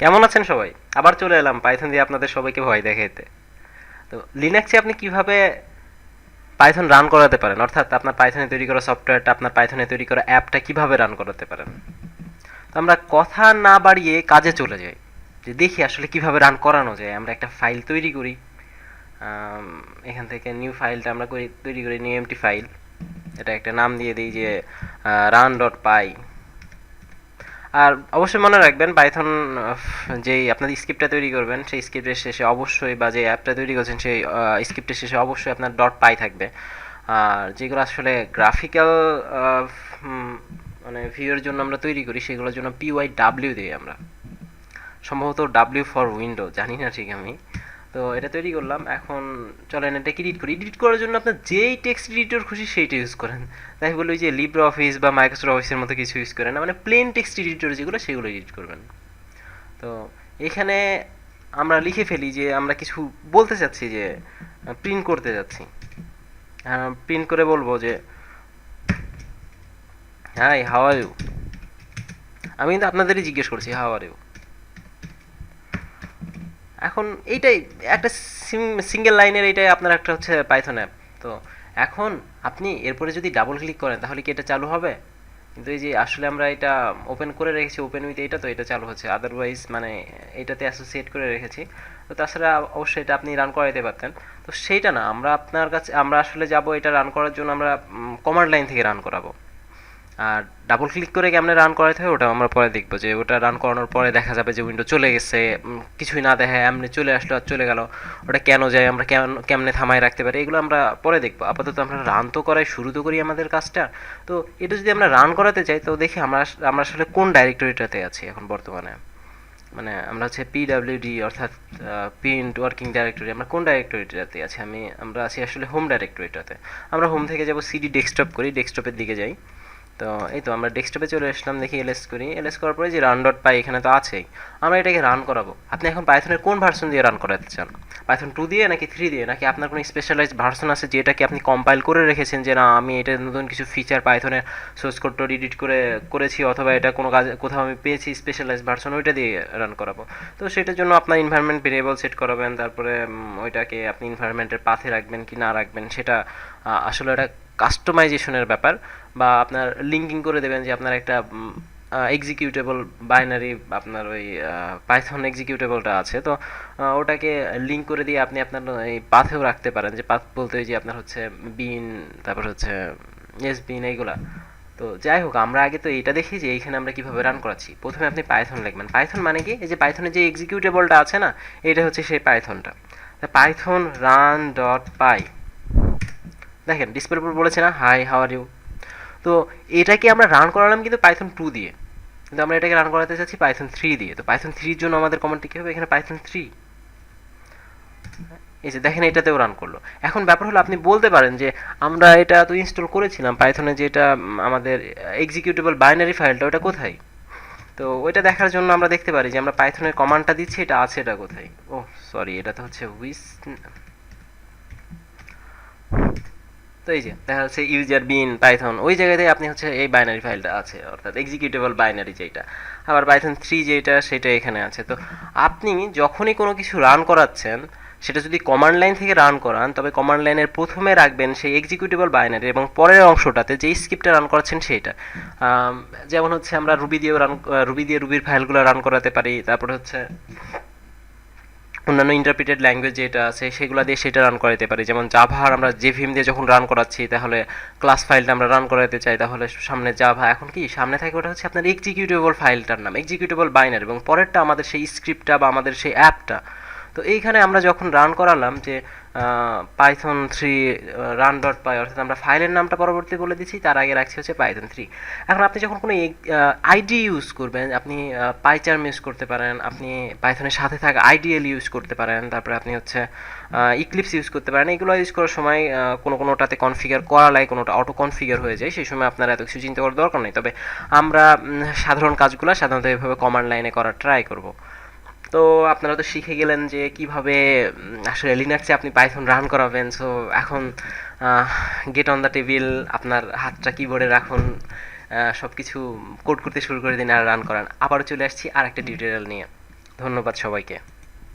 কেমন আছেন সবাই? আবার চলে এলাম পাইথন দিয়ে আপনাদের সবাইকে ভয় দেখাইতে। তো লিনাক্সে আপনি কীভাবে পাইথন রান করাতে পারেন? অর্থাৎ আপনার পাইথনে তৈরি করা সফটওয়্যারটা আপনার পাইথনে তৈরি করা অ্যাপটা কীভাবে রান করাতে পারেন? তো আমরা কথা না বাড়িয়ে কাজে চলে যাই। যে দেখি আসলে কীভাবে রান করানো যায়। আমরা একটা ফাইল তৈরি করি। এখান থেকে নিউ ফাইলটা আমরা করি, তৈরি করি নিউ এমটি ফাইল এটা একটা নাম দিয়ে দিই যে রান ডট পাই আর অবশ্যই মনে রাখবেন পাইথন যেই আপনার স্ক্রিপ্টটা তৈরি করবেন, সেই স্ক্রিপ্টের শেষে অবশ্যই বা যে অ্যাপটা তৈরি করছেন, সেই স্ক্রিপ্টের শেষে অবশ্যই আপনার ডট পাই থাকবে। আর যেগুলো আসলে গ্রাফিক্যাল মানে ভিউয়ের জন্য আমরা তৈরি করি, সেগুলোর জন্য পিওয়াই ডাব্লিউ দিই আমরা। সম্ভবত ডাব্লিউ ফর উইন্ডো জানি না ঠিক আমি। তো এটা তৈরি করলাম। এখন চলেন এটাকে এডিট করি। এডিট করার জন্য আপনার যেই টেক্সট এডিটর খুশি সেইটা ইউজ করেন। তাই বলি যে লিব্রে অফিস বা মাইক্রোসফট অফিসের মতো কিছু ইউজ করেন। না মানে প্লেন টেক্সট এডিটর যেগুলো, সেগুলো এডিট করবেন। তো এখানে আমরা লিখে ফেলি যে আমরা কিছু বলতে চাচ্ছি যে প্রিন্ট করতে যাচ্ছি। প্রিন্ট করে বলব যে হাই হাও আর ইউ আমি কিন্তু আপনাদেরই জিজ্ঞেস করছি হাও আর ইউ এখন এইটাই, একটা সিঙ্গেল লাইনের এইটাই আপনার একটা হচ্ছে পাইথন অ্যাপ তো এখন আপনি এরপরে যদি ডাবল ক্লিক করেন, তাহলে কি এটা চালু হবে? কিন্তু এই যে আসলে আমরা এটা ওপেন করে রেখেছি ওপেন উইথ এটা তো এটা চালু হচ্ছে। আদারওয়াইজ মানে এটাতে অ্যাসোসিয়েট করে রেখেছি। তো তাছাড়া অবশ্যই এটা আপনি রান করাইতে পারতেন। তো সেইটা না, আমরা আপনার কাছে, আমরা আসলে যাব এটা রান করার জন্য, আমরা কমান্ড লাইন থেকে রান করাবো। আর ডাবল ক্লিক করে কেমনে রান করাতে হয় ওটা আমরা পরে দেখব যে ওটা রান করানোর পরে দেখা যাবে যে উইন্ডো চলে গেছে কিছুই না দেখায়, এমনি চলে আসলো আর চলে গেল। ওটা কেন যায়, আমরা কেন, কেমনে থামায় রাখতে পারি, এগুলো আমরা পরে দেখব। আপাতত আমরা রান তো করাই, শুরু তো করি আমাদের কাজটা। তো এটা যদি আমরা রান করাতে চাই তো দেখি আমরা আমরা আসলে কোন ডাইরেক্টরিটাতে আছি এখন বর্তমানে? মানে আমরা হচ্ছে পিডাব্লিউডি অর্থাৎ প্রিন্ট ওয়ার্কিং ডাইরেক্টরি আমরা কোন ডাইরেক্টরিটাতে আছি? আমি, আমরা আছি আসলে হোম ডাইরেক্টরিটাতে আমরা হোম থেকে যাব সিডি ডেস্কটপ করি ডেস্কটপের দিকে যাই। তো এই তো আমরা ডেস্কটপে চলে আসলাম, দেখি এলএস করি। এলএস করার পরে যে রান ডট পাই এখানে তো আছেই। আমরা এটাকে রান করাবো। আপনি এখন পাইথনের কোন ভার্সন দিয়ে রান করাতে চান? পাইথন টু দিয়ে নাকি থ্রি দিয়ে? নাকি আপনার কোনো স্পেশালাইজড ভার্সন আছে যেটাকে আপনি কম্পাইল করে রেখেছেন যে, না, আমি এটা নতুন কিছু ফিচার পাইথনের সোর্স কোড এডিট করে করেছি অথবা এটা কোনো কাজ, কোথাও আমি পেয়েছি স্পেশালাইজড ভার্সন ওইটা দিয়ে রান করাবো। তো সেটার জন্য আপনার ইনভায়রনমেন্ট ভেরিয়েবল সেট করাবেন, তারপরে ওইটাকে আপনি ইনভায়রনমেন্টের পাথে রাখবেন কি না রাখবেন, সেটা আসলে এটা কাস্টমাইজেশনের ব্যাপার। বা আপনার লিঙ্কিং করে দেবেন যে আপনার একটা এক্সিকিউটেবল বাইনারি আপনার ওই পাইথন এক্সিকিউটেবলটা আছে। তো ওটাকে লিঙ্ক করে দিয়ে আপনি আপনার এই পাথেও রাখতে পারেন। যে পাথ বলতে ওই যে আপনার হচ্ছে বিন তারপর হচ্ছে এস বিন এইগুলা। তো যাই হোক, আমরা আগে তো এটা দেখি যে এইখানে আমরা কীভাবে রান করাচ্ছি। প্রথমে আপনি পাইথন লিখবেন। পাইথন মানে কি? এই যে পাইথনের যে এক্সিকিউটেবলটা আছে না, এটা হচ্ছে সেই পাইথনটা পাইথন রান ডট পাই দেখেন ডিসপ্লের উপর বলেছে না? হাই হাওয়ার ইউ তো এটাকে আমরা রান করালাম কিন্তু পাইথন টু দিয়ে। কিন্তু আমরা এটাকে রান করাতে চাচ্ছি পাইথন থ্রি দিয়ে। তো পাইথন থ্রির জন্য আমাদের কমান্ডটি কী হবে? এখানে পাইথন থ্রি এই যে দেখেন, এটাতেও রান করল। এখন ব্যাপার হলো, আপনি বলতে পারেন যে আমরা এটা তো ইনস্টল করেছিলাম পাইথনে যেটা আমাদের এক্সিকিউটেবল বাইনারি ফাইলটা ওটা কোথায়? তো ওইটা দেখার জন্য আমরা দেখতে পারি যে আমরা পাইথনের কমান্ডটা দিচ্ছি, এটা আছে, এটা কোথায়? ও সরি এটা তো হচ্ছে উইস তো এই যে, দেখা যাচ্ছে ইউজার বিন পাইথন ওই জায়গাতে আপনি হচ্ছে এই বাইনারি ফাইলটা আছে, অর্থাৎ এক্সিকিউটেবল বাইনারি যেটা। আবার পাইথন থ্রি যেটা, সেটা এখানে আছে। তো আপনি যখনই কোনো কিছু রান করাচ্ছেন, সেটা যদি কমান্ড লাইন থেকে রান করান, তবে কমান্ড লাইনের প্রথমে রাখবেন সেই এক্সিকিউটেবল বাইনারি এবং পরের অংশটাতে যেই স্ক্রিপ্টটা রান করাচ্ছেন সেইটা যেমন হচ্ছে আমরা রুবি দিয়েও রান রুবি দিয়ে রুবির ফাইলগুলো রান করাতে পারি, তারপরে হচ্ছে অন্যান্য ইন্টারপ্রিটেড ল্যাঙ্গুয়েজ যেটা আছে, সেগুলো দিয়ে সেটা রান করাতে পারি। যেমন জাভার আমরা জেভিম দিয়ে যখন রান করাচ্ছি, তাহলে ক্লাস ফাইলটা আমরা রান করাতে চাই। তাহলে সামনে জাভা এখন কি? সামনে থাকে ওটা হচ্ছে আপনার এক্সিকিউটেবল ফাইলটার নাম এক্সিকিউটেবল বাইনার এবং পরেরটা আমাদের সেই স্ক্রিপ্টটা বা আমাদের সেই অ্যাপটা তো এইখানে আমরা যখন রান করালাম যে Python three run dot py অর্থাৎ আমরা ফাইলের নামটা পরবর্তী বলে দিচ্ছি, তার আগে রাখছি হচ্ছে পাইথন থ্রি এখন আপনি যখন কোনো আইডি ইউজ করবেন, আপনি পাইচার্ম ইউজ করতে পারেন, আপনি পাইথনের সাথে থাকা আইডিএল ইউজ করতে পারেন, তারপরে আপনি হচ্ছে ইক্লিপস ইউজ করতে পারেন, এগুলো ইউজ করার সময় কোনো কোনোটাতে কনফিগার করা লাগে, কোনোটা অটো কনফিগার হয়ে যায়, সেই সময় আপনার এত কিছু চিন্তা করার দরকার নেই। তবে আমরা সাধারণ কাজগুলো সাধারণত এভাবে কমান্ড লাইনে করার ট্রাই করব। তো আপনারা তো শিখে গেলেন যে কীভাবে আসলে লিনাক্সে আপনি পাইথন রান করাবেন সো এখন গেট অন দ্য টেবিল আপনার হাতটা কিবোর্ডে রাখুন সব কিছু কোড করতে শুরু করে দিন আর রান করান। আবারও চলে আসছি আর একটা টিউটোরিয়াল নিয়ে। ধন্যবাদ সবাইকে।